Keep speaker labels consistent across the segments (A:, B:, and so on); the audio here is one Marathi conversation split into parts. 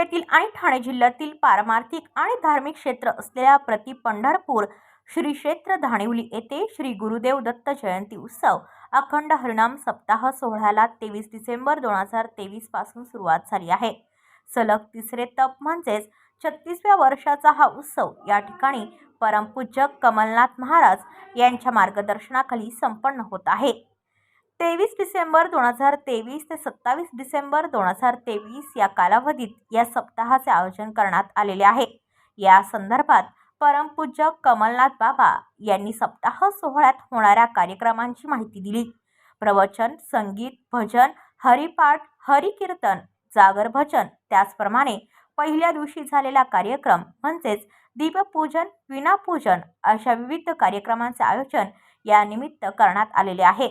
A: तालुक्यातील आणि ठाणे जिल्ह्यातील पारमार्थिक आणि धार्मिक क्षेत्र असलेल्या प्रति पंढरपूर श्री क्षेत्र धाणिवली येथे श्री गुरुदेव दत्त जयंती उत्सव अखंड हरिणाम सप्ताह सोहळ्याला तेवीस डिसेंबर दोन हजार तेवीसपासून सुरुवात झाली आहे. सलग तिसरे तप म्हणजेच छत्तीसव्या वर्षाचा हा उत्सव या ठिकाणी परमपूज्य कमलनाथ महाराज यांच्या मार्गदर्शनाखाली संपन्न होत आहे. तेवीस डिसेंबर दोन हजार तेवीस ते सत्तावीस डिसेंबर दोन हजार तेवीस या कालावधीत या सप्ताहाचे आयोजन करण्यात आलेले आहे. या संदर्भात परमपूज्य कमलनाथ बाबा यांनी सप्ताह सोहळ्यात होणाऱ्या कार्यक्रमांची माहिती दिली. प्रवचन संगीत भजन हरिपाठ हरिकीर्तन जागर भजन त्याचप्रमाणे पहिल्या दिवशी झालेला कार्यक्रम म्हणजेच दीपपूजन विनापूजन अशा विविध कार्यक्रमांचे आयोजन या निमित्त करण्यात आलेले आहे.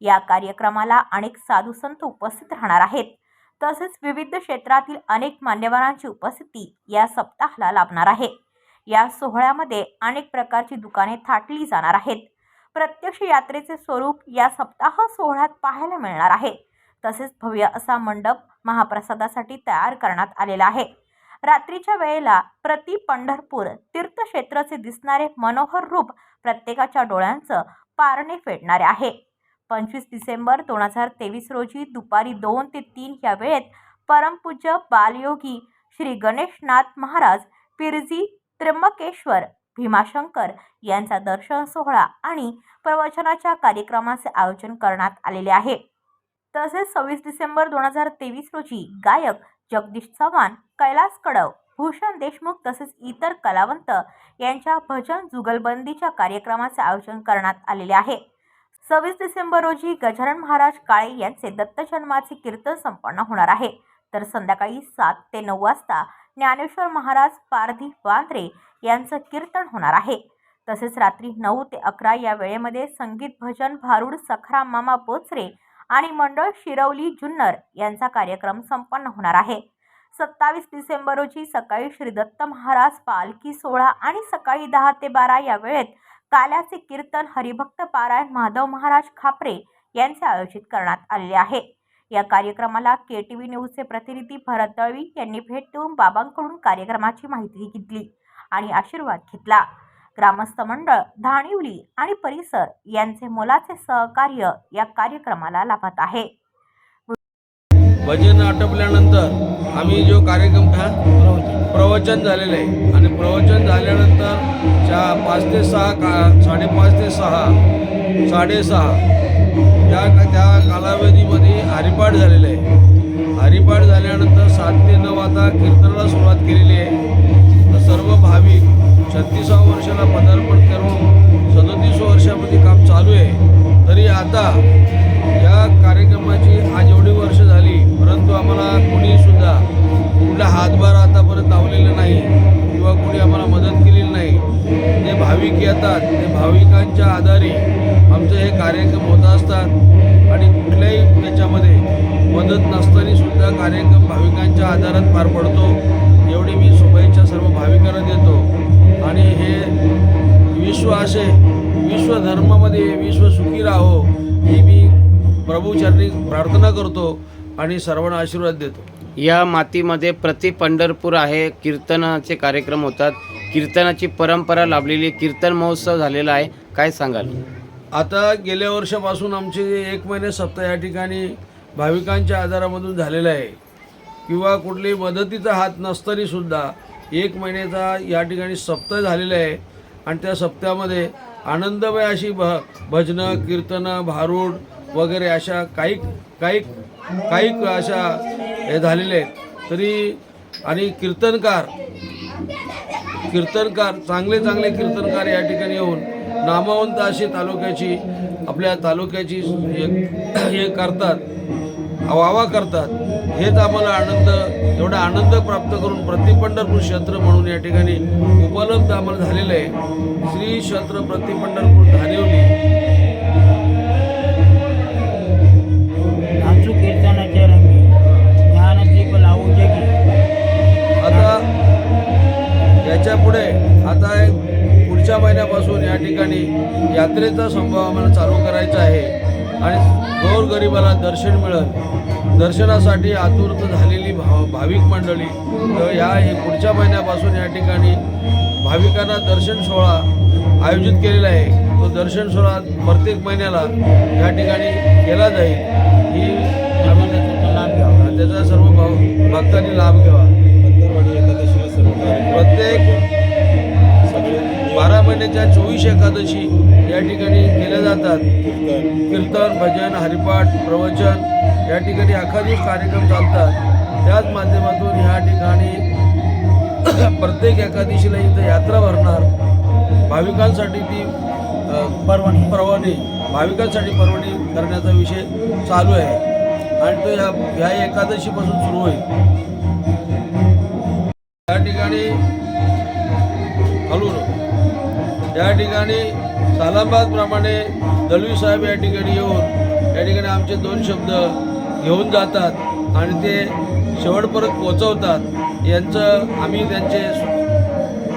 A: या कार्यक्रमाला अनेक साधू संत उपस्थित राहणार आहेत. तसेच विविध क्षेत्रातील अनेक मान्यवरांची उपस्थिती या सप्ताहाला लाभणार आहे. या सोहळ्यामध्ये अनेक प्रकारची दुकाने थाटली जाणार आहेत. प्रत्यक्ष यात्रेचे स्वरूप या सप्ताह सोहळ्यात पाहायला मिळणार आहे. तसेच भव्य असा मंडप महाप्रसादासाठी तयार करण्यात आलेला आहे. रात्रीच्या वेळेला प्रति पंढरपूर तीर्थक्षेत्राचे दिसणारे मनोहर रूप प्रत्येकाच्या डोळ्यांचं पारणे फेडणारे आहे. पंचवीस डिसेंबर दोन हजार तेवीस रोजी दुपारी दोन ते तीन या वेळेत परमपूज्य बालयोगी श्री गणेशनाथ महाराज पिरजी त्र्यंबकेश्वर भीमाशंकर यांचा दर्शन सोहळा आणि प्रवचनाच्या कार्यक्रमाचे आयोजन करण्यात आलेले आहे. तसेच सव्वीस डिसेंबर दोन हजार तेवीस रोजी गायक जगदीश चव्हाण कैलास कडव भूषण देशमुख तसेच इतर कलावंत यांच्या भजन जुगलबंदीच्या कार्यक्रमाचे आयोजन करण्यात आलेले आहे. सव्वीस डिसेंबर रोजी गजानन महाराज काळे यांचे दत्तजन्माचे कीर्तन संपन्न होणार आहे. तर संध्याकाळी सात ते नऊ वाजता ज्ञानेश्वर महाराज पारधी वांद्रे यांचं कीर्तन होणार आहे. तसेच रात्री नऊ ते अकरा या वेळेमध्ये संगीत भजन भारूड सखराम मामा बोचरे आणि मंडळ शिरवली जुन्नर यांचा कार्यक्रम संपन्न होणार आहे. सत्तावीस डिसेंबर रोजी सकाळी श्री दत्त महाराज पालखी सोहळा आणि सकाळी दहा ते बारा या वेळेत काल्याचे कीर्तन हरिभक्त पारायण माधव महाराज खापरे यांचे आयोजित करण्यात आलेले आहे. या कार्यक्रमाला के टी व्ही न्यूजचे प्रतिनिधी भरत दळवी यांनी भेट देऊन बाबांकडून कार्यक्रमाची माहिती घेतली आणि आशीर्वाद घेतला. ग्रामस्थ मंडळ धाणिवली आणि परिसर यांचे मोलाचे सहकार्य या कार्यक्रमाला लाभत आहे.
B: भजन आटपल्यानंतर आम्ही जो कार्यक्रम हा? प्रवचन झालेलं आहे. आणि प्रवचन झाल्यानंतर चा पाच ते सहा का साडेपाच ते सहा साडेसहा त्या त्या कालावधीमध्ये हरिपाठ झालेलं आहे. हरिपाठ झाल्यानंतर सात ते नऊ आता कीर्तनाला सुरुवात केलेली आहे. तर सर्व भाविक छत्तीसाव्या वर्षाला पदार्पण करून सदतीस वर्षामध्ये काम चालू आहे. तरी आता या कार्यक्रमाची भाविक येतात ते भाविकांच्या आधारे आमचे हे कार्यक्रम होत असतात. आणि कुठल्याही याच्यामध्ये मदत नसताना सुद्धा कार्यक्रम भाविकांच्या आधारात पार पडतो. एवढी मी शुभेच्छा सर्व भाविकांना देतो. आणि हे विश्व असे विश्वधर्मामध्ये विश्व सुखी राहो ही मी प्रभूचरणी प्रार्थना करतो आणि सर्वांना आशीर्वाद देतो.
C: या मातीमध्ये प्रति पंढरपूर आहे कीर्तनाचे कार्यक्रम होतात. कीर्तनाची परंपरा लाभलेली कीर्तन महोत्सव झालेला आहे. काय सांगाल?
B: आता गेल्या वर्षापासून आमचे एक महिने सप्ताह या ठिकाणी भाविकांच्या आधारामधून झालेलं आहे. किंवा कुठली मदतीचा हात नसतरीसुद्धा सुद्धा एक महिन्याचा या ठिकाणी सप्ताह झालेला आहे. आणि त्या सप्ताहामध्ये आनंदमय अशी भ भजनं कीर्तनं भारूड वगैरे अशा काही काही काही अशा हे झालेले आहेत. तरी आणि कीर्तनकार कीर्तनकार चांगले चांगले कीर्तनकार या ठिकाणी येऊन नामवंत अशी तालुक्याची आपल्या तालुक्याची हे हे करतात वावा करतात. हेच आम्हाला आनंद एवढा आनंद प्राप्त करून प्रतिपंढरपूर क्षेत्र म्हणून या ठिकाणी उपलब्ध आम्हाला झालेलं आहे. श्री क्षेत्र प्रतिपंढरपूर धानिवली उद्यापासून या ठिकाणी यात्रेचा संभव आम्हाला चालू करायचा आहे. आणि गोरगरिबाला दर्शन मिळत दर्शनासाठी आतुरत झालेली भाव भाविक मंडळी तर या पुढच्या महिन्यापासून या ठिकाणी भाविकांना दर्शन सोहळा आयोजित केलेला आहे. तो दर्शन सोहळा प्रत्येक महिन्याला या ठिकाणी केला जाईल. ही आम्ही
D: त्याचा
B: त्याचा सर्व भाव भक्तांनी लाभ घ्यावा. महिन्याच्या चोवीस एकादशी या ठिकाणी केल्या जातात.
E: कीर्तन
B: भजन हरिपाठ प्रवचन या ठिकाणी अखा दिवस कार्यक्रम चालतात. त्याच माध्यमातून ह्या ठिकाणी प्रत्येक एकादशीला इथं यात्रा भरणार. भाविकांसाठी ती अ,
D: परभणी
B: पर्वणी भाविकांसाठी पर्वणी करण्याचा विषय चालू आहे. आणि तो या ह्या एकादशीपासून सुरू होईल. या ठिकाणी या ठिकाणी सालाबादप्रमाणे दलवी साहेब या ठिकाणी येऊन या ठिकाणी आमचे दोन शब्द घेऊन जातात आणि ते शेवटपर्यंत पोचवतात. यांचं आम्ही त्यांचे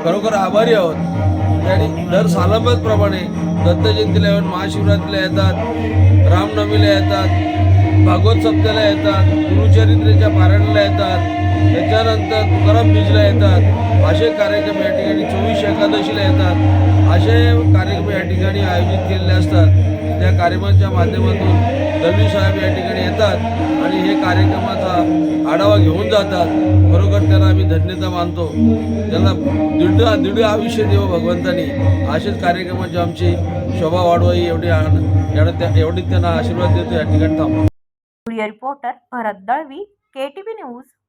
B: खरोखर आभारी आहोत. आणि दर सालाबादप्रमाणे दत्त जयंतीला येऊन महाशिवरात्रीला येतात रामनवमीला येतात भागवत सप्त्याला येतात गुरुचरित्रेच्या पारायणाला येतात. त्याच्यानंतर तुकाराम बीजला येतात. असे कार्यक्रम या ठिकाणी चोवीस एकादशीला येतात. असे कार्यक्रम या ठिकाणी आयोजित केलेले असतात. त्या कार्यक्रमाच्या माध्यमातून दलवी साहेब या ठिकाणी येतात आणि हे कार्यक्रमाचा आढावा घेऊन जातात. खरोखर त्यांना आम्ही धन्यता मानतो. त्यांना दीड दीड आयुष्य देव भगवंतानी. असेच कार्यक्रमाची आमची शोभा वाढवाई एवढी एवढी त्यांना आशीर्वाद देतो या ठिकाणी थांबतो
A: reporter Bharat Dalvi K T V news